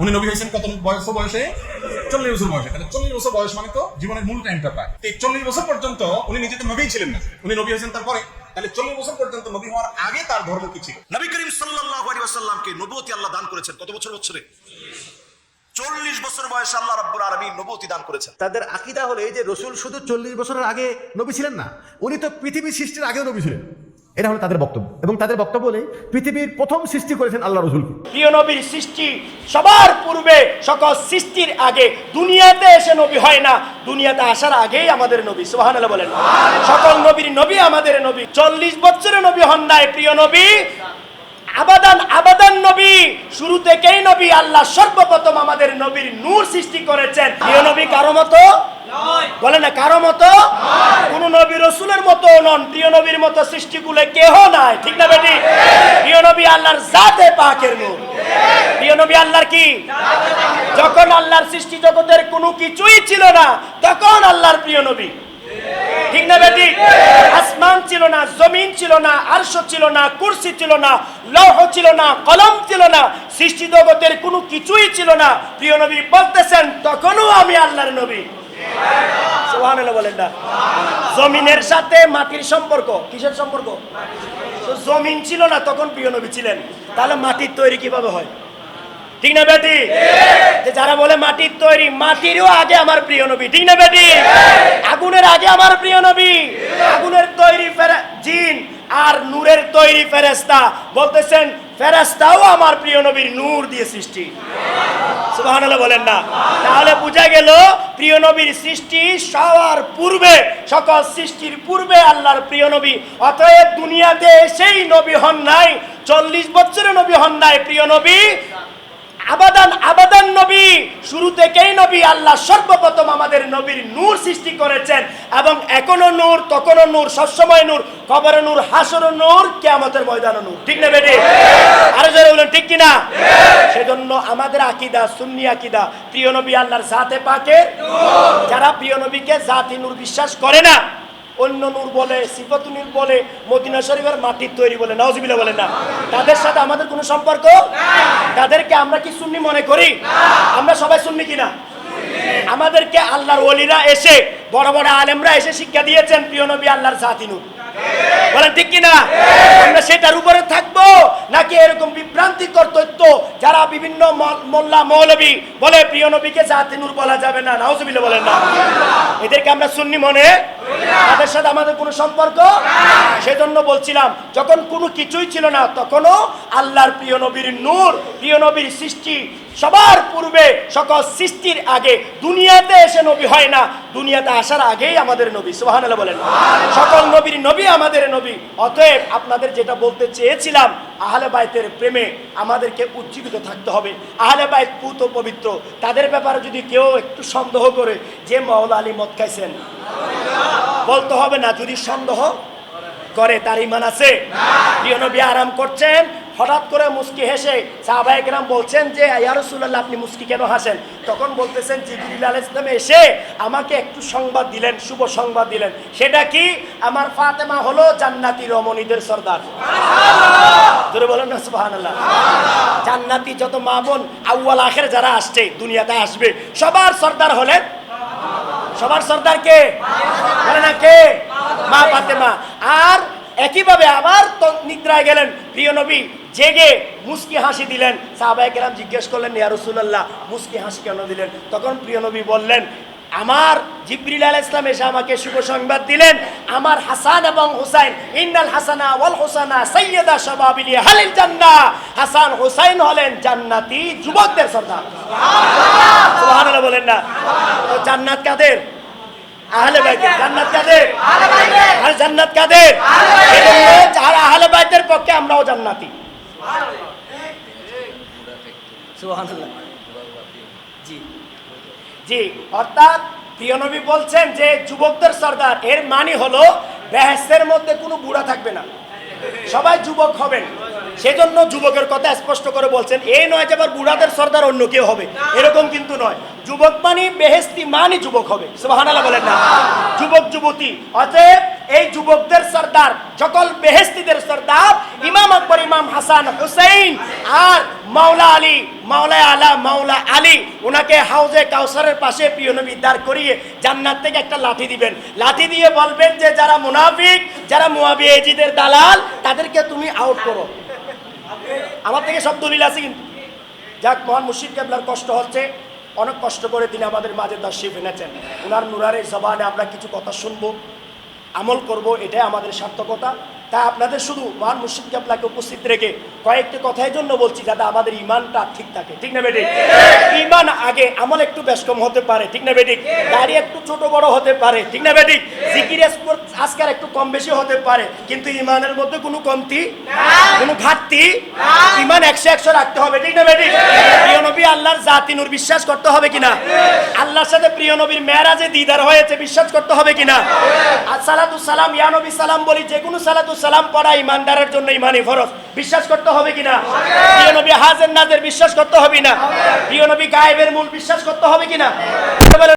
উনি নবী হয়েছেন কত বয়স বয়সে? চল্লিশ বছর বয়সে। তাহলে চল্লিশ বছর বয়স মানে তো জীবনের মূল টাইমটা পায় এই চল্লিশ বছর পর্যন্ত উনি নিজে নবী ছিলেন না। উনি নবী হয়েছেন তারপরে। তাহলে চল্লিশ বছর পর্যন্ত নবী হওয়ার আগে তার ধর্ম কি ছিল? নবী করিম সাল্লাল্লাহু আলাইহি ওয়াসাল্লামকে নবুয়তি আল্লাহ দান করেছেন। কত বছর বছরে চল্লিশ বছর বয়সে আল্লাহ রাব্বুল আলামিন নবুয়তি দান করেছেন। তাদের আকিদা হলো এই যে রসুল শুধু চল্লিশ বছরের আগে নবী ছিলেন না উনি তো পৃথিবীর সৃষ্টির আগেও নবী ছিলেন। এটা হলো তাদের বক্তব্য। এবং তাদের বক্তব্য হলে পৃথিবীর প্রথম সৃষ্টি করেছেন আল্লাহ রসুলকে। প্রিয় নবীর সৃষ্টি সবার পূর্বে, সকল সৃষ্টির আগে, দুনিয়াতে এসে নবী হয় না। দুনিয়াতে আসার আগেই আমাদের নবী, সুবহানাল্লাহ বলেন। সকল নবীর নবী আমাদের নবী। চল্লিশ বছরে নবী হন নাই, প্রিয় নবী। আবাদান আবাদান নবী। শুরু থেকেই নবী আল্লাহ সর্বপ্রথম আমাদের নবীর নূর সৃষ্টি করেছেন। প্রিয় নবী কারও মতো? বলে না, কারও মতো? নবী রসুলের মতো নন, প্রিয় নবীর মতো সৃষ্টিগুলো কেহ নাই, ঠিক না বেটি? প্রিয় নবী আল্লাহর জাতে পাকের নূর। প্রিয় নবী আল্লাহর কি? যখন আল্লাহর সৃষ্টি জগতের কোনো কিছুই ছিল না, তখন আল্লাহর প্রিয় নবী। ঠিক না বেটি? আসমান ছিল না, জমিন ছিল না, আরশ ছিল না, কুরসি ছিল না, লৌহ ছিল না, কলম ছিল না, সৃষ্টি জগতের কোনো কিছুই ছিল না। প্রিয় নবী বলতেছেন, তখনও আমি আল্লাহর নবী। জমিনের সাথে মাটির সম্পর্ক, কিসের সম্পর্ক? জমিন ছিল না, তখন প্রিয় নবী ছিলেন। তাহলে মাটির তৈরি কীভাবে হয়? ঠিক না বেটি? যে যারা বলে মাটির তৈরি, মাটিরও আগে আমার প্রিয় নবী। ঠিক না বেটি? আগুনের আগে আমার প্রিয় নবী। আগুনের তৈরি জিন আর নূরের তৈরি ফেরেস্তা বলতেছেন ফেরেস্তাও আমার প্রিয় নবীর নূর দিয়ে সৃষ্টি। তাহলে বোঝা গেল, প্রিয় নবীর সৃষ্টি সবার পূর্বে, সকল সৃষ্টির পূর্বে আল্লাহর প্রিয় নবী। অতএব দুনিয়াতে এসেই নবী হন নাই, চল্লিশ বছরে নবী হন নাই, প্রিয় নবী। আবাদান আবাদান নবী। শুরু থেকেই নবী আল্লাহ সর্বপ্রথম আমাদের নবীর নূর সৃষ্টি করেছেন এবং এখনও নূর তখনও নূর, সবসময় নূর কবরে নূর হাসর নূর, কেয়ামতের ময়দানও নূর। ঠিক না বেটি? আরও বলুন, ঠিক কিনা? সেজন্য আমাদের আকিদা, সুন্নি আকিদা, প্রিয় নবী আল্লাহর পাকে যারা প্রিয় নবীকে জাতি নূর বিশ্বাস করে না, অন্য নূর বলে, সিফত নূর বলে, মদিনা শরীফের মাটির তৈরি বলে বলে না। তাদের সাথে আমাদের কোনো সম্পর্ক তাদেরকে আমরা কি সুন্নি মনে করি? আমরা সবাই সুন্নি কিনা? আমাদেরকে আল্লাহর ওলিরা এসে, বড় বড় আলেমরা এসে শিক্ষা দিয়েছেন প্রিয় নবী আল্লাহর জাতি নূর। বলেন ঠিক কিনা? আমরা সেটার উপরে থাকব, নাকি এরকম বিভ্রান্তিকর তথ্য যারা বিভিন্ন মল- মোল্লা মৌলবী বলে, প্রিয় নবীকে জাতি নূর বলা যাবে না, নাউজুবিল্লাহ বলেন না। এদেরকে আমরা সুন্নি মনে, তাদের সাথে আমাদের কোনো সম্পর্ক সেজন্য বলছিলাম, যখন কোনো কিছুই ছিল না, তখনও আল্লাহর প্রিয় নবীর নূর, প্রিয় নবীর সৃষ্টি, সবার পূর্বে সকল সৃষ্টির আগে দুনিয়াতে এসে নবী হয় না, দুনিয়াতে আসার আগেই আমাদের নবী, সুবহানাল্লাহ বলেন। সকল নবীর নবী আমাদের নবী। অতএব আপনাদের যেটা বলতে চেয়েছিলাম আহলে বাইতের প্রেমে আমাদেরকে উজ্জীবিত থাকতে হবে। আহলে বাইত পুত পবিত্র, তাদের ব্যাপারে যদি কেউ একটু সন্দেহ করে যে মাওলা আলী মদ খাইছেন, বলতে হবে না, যদি সন্দেহ করে, তার ইমান আছে। প্রিয় নবী আরাম করছেন, হঠাৎ করে মুস্কি হেসে সাহবাহিকরাম বলছেন যে ইয়ারসুল্লাহ আপনি মুস্কি কেন হাসেন? তখন বলতেছেন, জিবরিল আল ইসলামে এসে আমাকে একটু সংবাদ দিলেন, শুভ সংবাদ দিলেন। সেটা কি? আমার ফাতেমা হলো জান্নাতি রমণীদের সর্দার। জান্নাতি যত মা বোন আউয়াল আখের যারা আসছে, দুনিয়াতে আসবে, সবার সর্দার হলেন সবার সর্দার কে? বলে না কে? মা ফাতেমা। আর একইভাবে আবার নিদ্রায় গেলেন, প্রিয় নবী, জেগে মুস্কি হাসি দিলেন। সাহাবায়ে কেরাম জিজ্ঞেস করলেন, ইয়া রাসূলুল্লাহ, মুস্কি হাসি কেন দিলেন? তখন প্রিয় নবী বললেন আমার জিবরিল আলাইহিস ইসলাম এসে আমাকে শুভ সংবাদ দিলেন। আমার হাসান এবং হুসাইন ইন্নাল হাসানা ওয়াল হুসানা সাইয়্যিদা শাবাবিল হালিল জান্নাহ। হাসান হুসাইন হলেন জান্নাতি যুবকদের সর্দার। সুবহানাল্লাহ। বলেন না। জান্নাত কাদের? আহলে বাইতের। জান্নাত কাদের? আর জান্নাত কাদের? এজন্য যারা আহলে বাইতের পক্ষে আমরাও জান্নাতি। সুবহানাল্লাহ। জি। জি, অর্থাৎ প্রিয় নবী বলছেন যে যুবকদের সর্দার, এর মানে হলো বেহেস্তের মধ্যে কোনো বুড়া থাকবে না। সবাই যুবক হবেন। সেজন্য যুবকের কথা স্পষ্ট করে বলছেন, এই নয় যে আবার বুড়াদের সর্দার অন্য কেউ হবে। এরকম কিন্তু নয়। যুবক মানে বেহেস্তি মানে যুবক হবে। সুবহানাল্লাহ বলেন না। যুবক, যুবতী। অতএব এই যুবকদের সর্দার সকল বেহেস্তিদের সর্দার, ইমাম আকবর, ইমাম হাসান, হুসেইন আর মাওলা আলী, মাওলা আলা, মাওলা আলী ওনাকে হাউজে কাউসারের পাশে প্রিয় নবী দাঁড় করিয়ে জান্নাত থেকে একটা লাঠি দিবেন। লাঠি দিয়ে বলবেন যে, যারা মুনাফিক, যারা মুয়াবিয়েজিদের দালাল, তাদেরকে তুমি আউট করো। আমার থেকে সব দলিল আছে কিন্তু। যাক, মহান মুর্শিদ কেবলার কষ্ট হচ্ছে। অনেক কষ্ট করে তিনি আমাদের মাঝে দর্শিপ এনেছেন। ওনার নুরারের জবানে আমরা কিছু কথা শুনব, আমল করব, এটাই আমাদের সার্থকতা। তা আপনাদের শুধু মহান মুর্শিদ কেবলাকে উপস্থিত রেখে কয়েকটি কথার জন্য বলছি যাতে আমাদের ইমানটা ঠিক থাকে। ঠিক না বেটি? ইমান আগে আমল একটু কম হতে পারে ঠিক না বেটি? গাড়ি একটু ছোট বড় হতে পারে ঠিক না বেটি? জিকির আজকাল একটু কম বেশি হতে পারে কিন্তু ইমানের মধ্যে কোনো কমতি কোনো ঘাটতি ইমান একশো একশো রাখতে হবে ঠিক না বেটি? প্রিয় নবী আল্লাহর জাতি নূর বিশ্বাস করতে হবে কিনা? আল্লাহর সাথে প্রিয় নবীর মেয়েরা যে দিদার হয়েছে বিশ্বাস করতে হবে কিনা? সালাতু সালাম ইয়া নবী সালাম বলি যে কোনো সালাতু সালাম পড়া ইমানদারের জন্য ইমানি ফরজ। বিশ্বাস করতে হবে কিনা? প্রিয় নবী হাজের নাজের বিশ্বাস করতে হবে না প্রিয় নবী গায়েবের মূল বিশ্বাস করতে হবে কিনা?